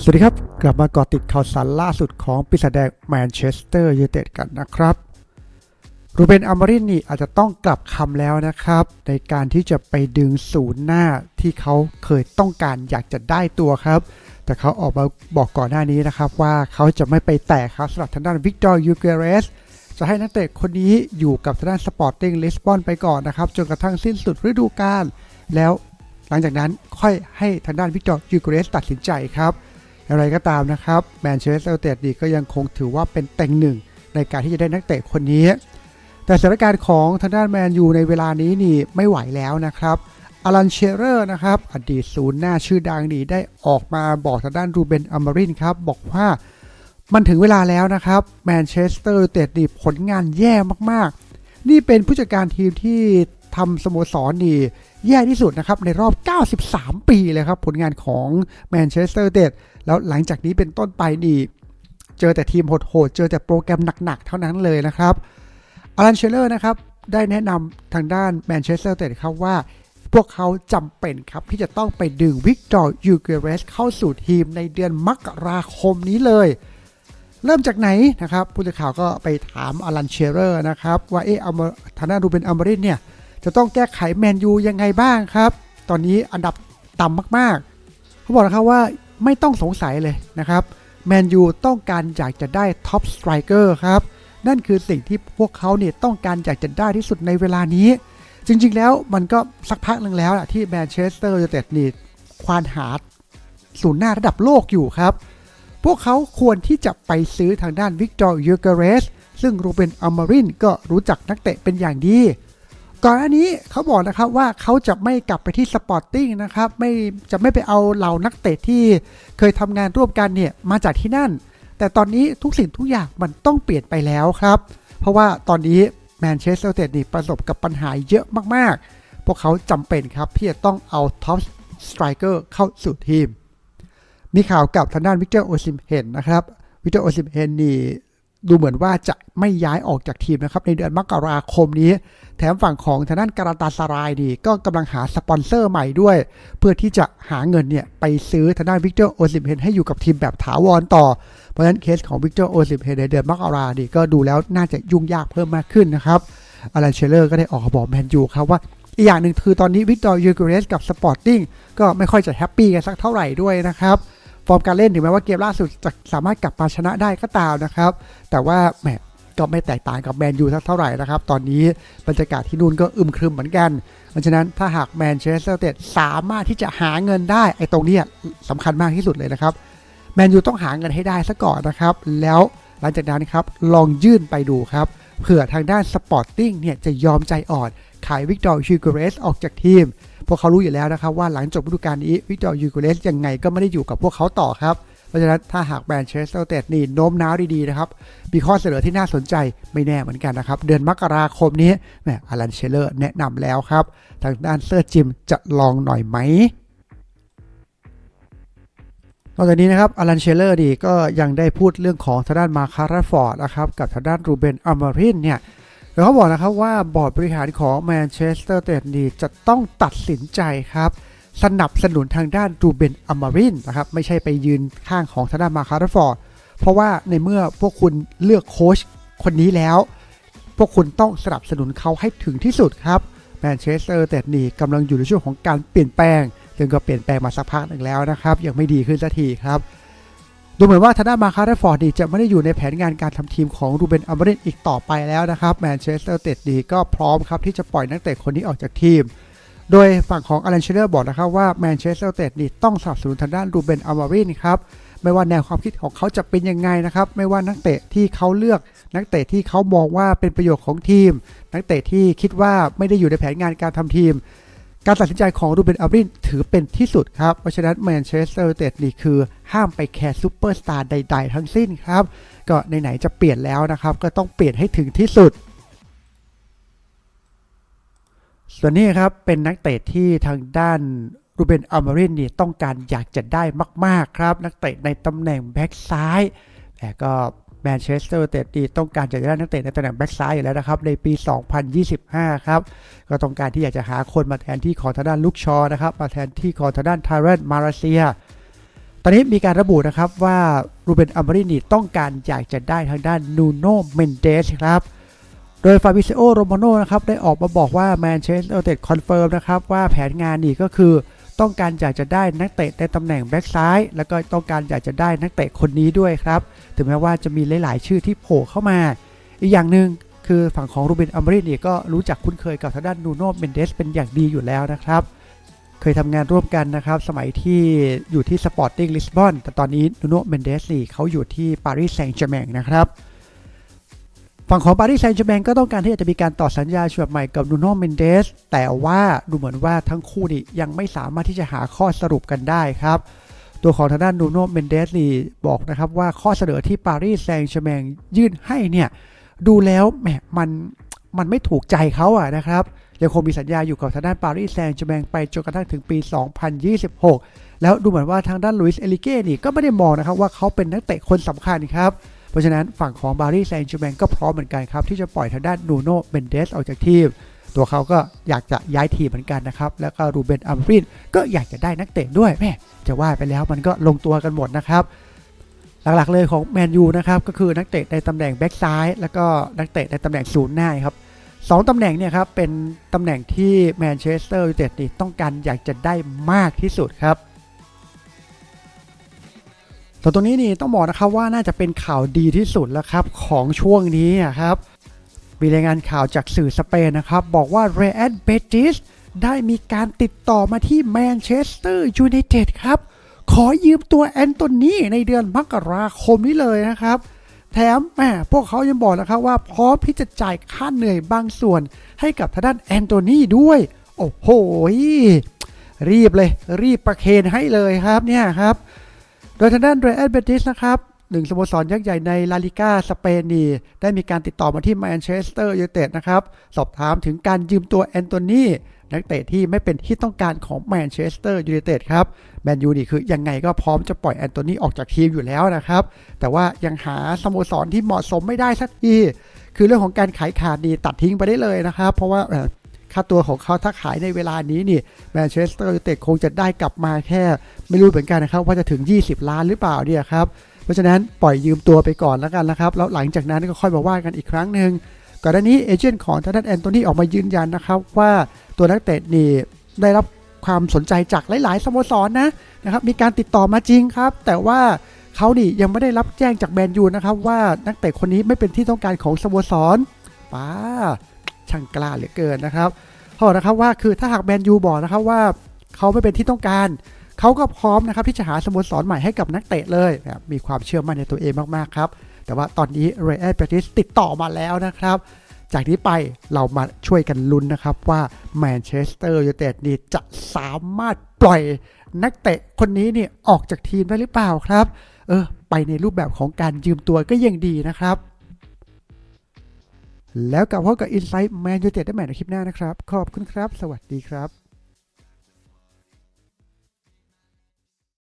สวัสดีครับ กลับมาเกาะติดข่าวสารล่าสุดของปีศาจแดงแมนเชสเตอร์ยูไนเต็ดกันนะครับรูเบนอามารินนี่อาจจะต้องกลับคำแล้วนะครับ ในการที่จะไปดึงศูนย์หน้าที่เขาเคยต้องการอยากจะได้ตัวครับ แต่เขาออกมาบอกก่อนหน้านี้นะครับ ว่าเขาจะไม่ไปแตะครับสำหรับทางด้านวิกตอร์ยูเกเรสจะให้นักเตะคนนี้อยู่กับทางด้านสปอร์ติ้งลิสบอนไปก่อนนะครับ จนกระทั่งสิ้นสุดฤดูกาลแล้วหลังจากนั้นค่อยให้ทางด้านวิกตอร์ยูเกเรสตัดสินใจครับ อย่างไรก็ตามนะครับแมนเชสเตอร์ยูไนเต็ดก็ยังคงถือว่าเป็นเต็งหนึ่งในการที่จะได้นักเตะคนนี้ แต่สถานการณ์ของทางด้านแมนยูในเวลานี้นี่ไม่ไหวแล้วนะครับอลันเชเรอร์นะครับอดีตศูนย์หน้าชื่อดังนี่ได้ออกมาบอกทางด้านรูเบนอัมารินครับบอกว่ามันถึงเวลาแล้วนะครับแมนเชสเตอร์ยูไนเต็ดนี่ผลงานแย่มากๆ นี่เป็นผู้จัดการทีมที่ทำสโมสรนี่ แย่ที่สุดนะครับในรอบ 93 ปีเลยครับผลงานของแมนเชสเตอร์เต็ดแล้วหลังจากนี้เป็นต้นไปนี่เจอแต่ทีมโหดๆ เจอแต่โปรแกรมหนักๆ เท่านั้นเลยนะครับอารันเชลเลอร์นะครับได้แนะนำทางด้านแมนเชสเตอร์เต็ดครับว่าพวกเขาจำเป็นครับ ที่จะต้องไปดึงวิกตอร์ยูเกเรสเข้าสู่ทีมในเดือนมกราคมนี้เลย เริ่มจากไหนนะครับ ผู้สื่อข่าวก็ไปถามอารันเชลเลอร์นะครับว่าเอออามทางด้านรูเบนอัมบรินเนี่ย จะต้องแก้ไขแมนยูยังไงบ้างครับ ตอนนี้อันดับต่ำมากๆ เขาบอกนะครับว่าไม่ต้องสงสัยเลยนะครับแมนยูต้องการอยากจะได้ท็อปสไตรเกอร์ครับ นั่นคือสิ่งที่พวกเขาเนี่ยต้องการอยากจะได้ที่สุดในเวลานี้ จริงๆแล้วมันก็สักพักหนึ่งแล้วอะที่แมนเชสเตอร์ยูไนเต็ดนี่ควานหาศูนย์หน้าระดับโลกอยู่ครับ พวกเขาควรที่จะไปซื้อทางด้านวิกตอร์ยูเกเรส ซึ่งรูเบนอัมมารินก็รู้จักนักเตะเป็นอย่างดี ก่อนหน้านี้เขาบอกนะครับว่าเขาจะไม่กลับไปที่สปอร์ติ้งนะครับไม่จะไม่ไปเอาเหล่านักเตะที่เคยทำงานร่วมกันเนี่ยมาจากที่นั่น แต่ตอนนี้ทุกสิ่งทุกอย่างมันต้องเปลี่ยนไปแล้วครับ เพราะว่าตอนนี้แมนเชสเตอร์ยูไนเต็ดนี่ประสบกับปัญหาเยอะมากๆ พวกเขาจำเป็นครับที่จะต้องเอาท็อปสไตรเกอร์เข้าสู่ทีม มีข่าวกับทางด้านวิกเตอร์โอซิมเฮนนะครับวิกเตอร์โอซิมเฮนนี่ ดูเหมือนว่าจะไม่ย้ายออกจากทีมนะครับในเดือนมกราคมนี้ แถมฝั่งของทางด้านการาตาสรายดีก็กำลังหาสปอนเซอร์ใหม่ด้วย เพื่อที่จะหาเงินเนี่ยไปซื้อทางด้านวิกเตอร์โอซิมเฮนให้อยู่กับทีมแบบถาวรต่อ เพราะฉะนั้นเคสของวิกเตอร์โอซิมเฮนในเดือนมกราดีก็ดูแล้วน่าจะยุ่งยากเพิ่มมากขึ้นนะครับอารันเชลเลอร์ก็ได้ออกมาบอกแมนยูครับว่าอีกอย่างหนึ่งคือตอนนี้วิกตอร์ยูเกเรสกับสปอร์ติ้งก็ไม่ค่อยจะแฮปปี้กันสักเท่าไหร่ด้วยนะครับ ฟอร์มการเล่นถึงแม้ว่าเกมล่าสุดจะสามารถกลับมาชนะได้ก็ตามนะครับ แต่ว่าแหมก็ไม่แตกต่างกับแมนยูสักเท่าไหร่นะครับ ตอนนี้บรรยากาศที่นู่นก็อึมครึมเหมือนกัน เพราะฉะนั้นถ้าหากแมนเชสเตอร์ยูไนเต็ดสามารถที่จะหาเงินได้ไอ้ตรงนี้สำคัญมากที่สุดเลยนะครับแมนยูต้องหาเงินให้ได้ซะก่อนนะครับ แล้วหลังจากนั้นครับลองยื่นไปดูครับเผื่อทางด้านสปอร์ติ้งเนี่ยจะยอมใจอ่อน ขายวิกตอร์ยูเกเรสออกจากทีม พวกเขารู้อยู่แล้วนะครับว่าหลังจบฤดูกาลนี้วิกตอร์ยูเกเรสยังไงก็ไม่ได้อยู่กับพวกเขาต่อครับ เพราะฉะนั้นถ้าหากแมนด์เชสเตอร์เตดนี่โน้มน้าวดีๆนะครับ มีข้อเสนอที่น่าสนใจไม่แน่เหมือนกันนะครับ เดือนมกราคมนี้แหมอารันเชลเลอร์แนะนำแล้วครับ ทางด้านเซอร์จิมจะลองหน่อยไหมนอกจากนี้นะครับอารันเชลเลอร์ดีก็ยังได้พูดเรื่องของทางด้านมาคาราฟอร์ดนะครับกับทางด้านรูเบนอามารินเนี่ย โดยเขาบอกนะครับว่าบอร์ดบริหารของแมนเชสเตอร์ยูไนเตดนีจะต้องตัดสินใจครับ สนับสนุนทางด้านรูเบนอามารินนะครับ ไม่ใช่ไปยืนข้างของทางด้านมาคาราฟอร์ดเพราะว่าในเมื่อพวกคุณเลือกโค้ชคนนี้แล้ว พวกคุณต้องสนับสนุนเขาให้ถึงที่สุดครับแมนเชสเตอร์ยูไนเต็ดนี่กำลังอยู่ในช่วงของการเปลี่ยนแปลงซึ่งก็เปลี่ยนแปลงมาสักพักหนึ่งแล้วนะครับ ยังไม่ดีขึ้นสักทีครับ ดูเหมือนว่าทางด้านมาคาร์ฟอร์ดนี่จะไม่ได้อยู่ในแผนงานการทำทีมของรูเบนอัมเบรินอีกต่อไปแล้วนะครับแมนเชสเตอร์เต็ดดีก็พร้อมครับที่จะปล่อยนักเตะคนนี้ออกจากทีม โดยฝั่งของอลันเชเดอร์บอกนะครับว่าแมนเชสเตอร์เต็ดนี่ต้องสนับสนุนทางด้านรูเบนอัมเบรินครับไม่ว่าแนวความคิดของเขาจะเป็นยังไงนะครับ ไม่ว่านักเตะที่เขาเลือก นักเตะที่เขามองว่าเป็นประโยชน์ของทีม นักเตะที่คิดว่าไม่ได้อยู่ในแผนงานการทำทีม การตัดสินใจของรูเบนอับรินถือเป็นที่สุดครับ เพราะฉะนั้นแมนเชสเตอร์ยูไนเต็ดนี่คือห้ามไปแคร์ซูเปอร์สตาร์ใด ๆ ทั้งสิ้นครับ ก็ไหนๆจะเปลี่ยนแล้วนะครับ ก็ต้องเปลี่ยนให้ถึงที่สุด ส่วนนี้ครับเป็นนักเตะที่ทางด้านรูเบนอัมรินนี่ต้องการอยากจะได้มาก ๆ ครับ นักเตะในตำแหน่งแบ็กซ้ายแต่ก็ แมนเชสเตอร์ยูไนเต็ดต้องการจะได้นักเตะในตำแหน่งแบ็กซ้ายอยู่แล้วนะครับในปี 2025 ครับ ก็ต้องการที่อยากจะหาคนมาแทนที่ของทางด้านลุกชอนะครับมาแทนที่ของทางด้านทาร์เรนมาราเซีย ตอนนี้มีการระบุนะครับว่ารูเบนอัมบรินีต้องการอยากจะได้ทางด้านนูโนเมนเดสครับโดยฟาบิซโอโรมาโนนะครับได้ออกมาบอกว่าแมนเชสเตอร์ยูไนเต็ดคอนเฟิร์มนะครับว่าแผนงานนี่ก็คือ ต้องการอยากจะได้นักเตะในตำแหน่งแบ็กซ้าย แล้วก็ต้องการอยากจะได้นักเตะคนนี้ด้วยครับ ถึงแม้ว่าจะมีหลาย ๆ ชื่อที่โผล่เข้ามา อีกอย่างหนึ่งคือฝั่งของรูเบนอัมบรินีก็รู้จักคุ้นเคยกับทางด้านนูโนเมนเดสเป็นอย่างดีอยู่แล้วนะครับ เคยทำงานร่วมกันนะครับ สมัยที่อยู่ที่สปอร์ติ้งลิสบอนแต่ตอนนี้นูโนเมนเดสนี่เขาอยู่ที่ปารีสแซงต์แชร์แมงนะครับ ฝั่งของปารีสแซงต์แชร์แมงก็ต้องการที่จะมีการต่อสัญญาฉบับใหม่กับนูโนเมนเดสแต่ว่าดูเหมือนว่าทั้งคู่นี่ยังไม่สามารถที่จะหาข้อสรุปกันได้ครับ ตัวของทางด้านนูโนเมนเดสนี่บอกนะครับว่าข้อเสนอที่ปารีสแซงต์แชร์แมงยื่นให้เนี่ยดูแล้วแหมมันมันไม่ถูกใจเขาอะนะครับยังคงมีสัญญาอยู่กับทางด้านปารีสแซงต์แชร์แมงไปจนกระทั่งถึงปี 2026 แล้วดูเหมือนว่าทางด้านลุยส์เอลิเก้นี่ก็ไม่ได้มองนะครับว่าเขาเป็นนักเตะคนสำคัญครับ เพราะฉะนั้นฝั่งของปารีสแซงต์แชร์แมงก็พร้อมเหมือนกันครับ ที่จะปล่อยทางด้านนูโน่เบนเดสออกจากทีม ตัวเขาก็อยากจะย้ายทีมเหมือนกันนะครับ แล้วก็รูเบนอัมรินก็อยากจะได้นักเตะด้วยแม่จะว่าไปแล้วมันก็ลงตัวกันหมดนะครับหลักๆเลยของแมนยูนะครับก็คือนักเตะในตำแหน่งแบ็กซ้าย แล้วก็นักเตะในตำแหน่งศูนย์หน้าครับสองตำแหน่งเนี่ยครับเป็นตำแหน่งที่แมนเชสเตอร์ยูไนเต็ดต้องการอยากจะได้มากที่สุดครับ ส่ตรงนี้นี่ต้องบอกนะครับว่าน่าจะเป็นข่าวดีที่สุดแล้วครับของช่วงนี้อะครับมีรายงานข่าวจากสื่อสเปนนะครับ บอกว่าเรอัลเบติสได้มีการติดต่อมาที่แมนเชสเตอร์ยูไนเต็ดครับ ขอยืมตัวแอนโทนีในเดือนมกราคมนี้เลยนะครับ แถมแหมพวกเขายังบอกนะครับว่าพร้อมที่จะจ่ายค่าเหนื่อยบางส่วน ให้กับทางด้านแอนโทนีด้วย โอ้โหรีบเลย รีบประเคนให้เลยครับเนี่ยครับ โดยทางด้านเรอัลเบติสนะครับหนึ่งสโมสรยักษ์ใหญ่ในลาลิก้าสเปนนี่ได้มีการติดต่อมาที่แมนเชสเตอร์ยูไนเต็ดนะครับ สอบถามถึงการยืมตัวแอนโทนีนักเตะที่ไม่เป็นที่ต้องการของแมนเชสเตอร์ยูไนเต็ดครับแมนยูนี่คือยังไงก็พร้อมจะปล่อยแอนโทนีออกจากทีมอยู่แล้วนะครับ แต่ว่ายังหาสโมสรที่เหมาะสมไม่ได้สักที คือเรื่องของการขายขาดนี่ตัดทิ้งไปได้เลยนะครับ เพราะว่า ค่าตัวของเขาถ้าขายในเวลานี้นี่แมนเชสเตอร์ยูไนเต็ดคงจะได้กลับมาแค่ ไม่รู้เหมือนกันนะครับ ว่าจะถึง 20 ล้านหรือเปล่าเนี่ยครับ เพราะฉะนั้นปล่อยยืมตัวไปก่อนแล้วกันนะครับ แล้วหลังจากนั้นก็ค่อยมาว่ากันอีกครั้งหนึ่งก่อนหน้านี้เอเจนต์ของทางด้านแอนโทนีออกมายืนยันนะครับ ว่าตัวนักเตะนี่ได้รับความสนใจจากหลาย ๆ สโมสรนะนะครับมีการติดต่อมาจริงครับ แต่ว่าเขานี่ยังไม่ได้รับแจ้งจากแมนยูนะครับ ว่านักเตะคนนี้ไม่เป็นที่ต้องการของสโมสรป้า ช่างกล้าเหลือเกินนะครับเขาบอกนะครับว่าคือถ้าหากแมนยูบอกนะครับว่าเขาไม่เป็นที่ต้องการเขาก็พร้อมนะครับที่จะหาสโมสรใหม่ให้กับนักเตะเลยนะครับมีความเชื่อมั่นในตัวเองมากๆครับ แต่ว่าตอนนี้เรอัลเบติสติดต่อมาแล้วนะครับ จากนี้ไปเรามาช่วยกันลุ้นนะครับว่าแมนเชสเตอร์ยูไนเต็ดนี่จะสามารถปล่อยนักเตะคนนี้เนี่ยออกจากทีมได้หรือเปล่าครับ เออไปในรูปแบบของการยืมตัวก็ยังดีนะครับ แล้วกลับพบกับ Insight Man United ได้ใหม่ในคลิปหน้านะครับ ขอบคุณครับ สวัสดีครับ